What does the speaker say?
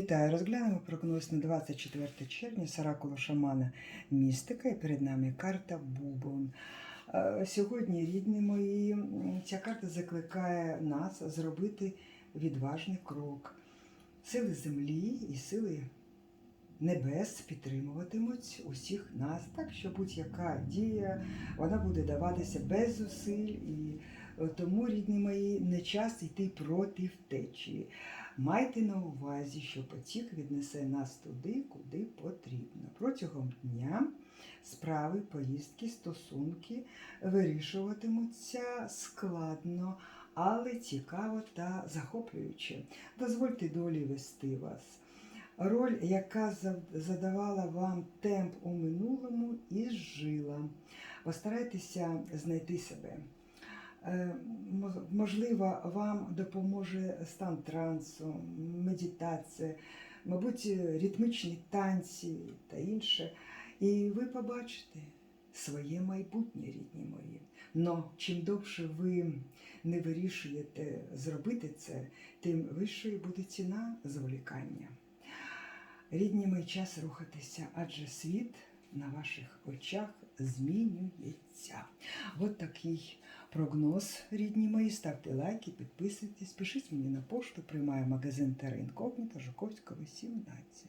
Вітаю, розглянемо прогноз на 24 червня з оракулу шамана Містика і перед нами карта Бубон. Е, Сьогодні, рідні мої, ця карта закликає нас зробити відважний крок. Сили землі і сили небес підтримуватимуть усіх нас, так що будь-яка дія вона буде даватися без зусиль. І е, тому, рідні мої, не час йти проти течії. Майте на увазі, що потік віднесе нас туди, куди потрібно. Протягом дня справи, поїздки, стосунки вирішуватимуться складно, але цікаво та захоплююче. Дозвольте долі вести вас. Роль, яка задавала вам темп у минулому, і жила. Постарайтеся знайти себе. Е, Можливо, вам допоможе стан трансу, медитація, мабуть, ритмічні танці та інше. І ви побачите своє майбутнє, рідні мої. Но чим довше ви не вирішуєте зробити це, тим вищою буде ціна зволікання. Рідні мої час рухатися, адже світ на ваших очах змінюється. От такий прогноз, рідні мої. Ставте лайки, підписуйтесь, пишіть мені на пошту, приймаю магазин Терра Інкогніта, Жуковського, 17.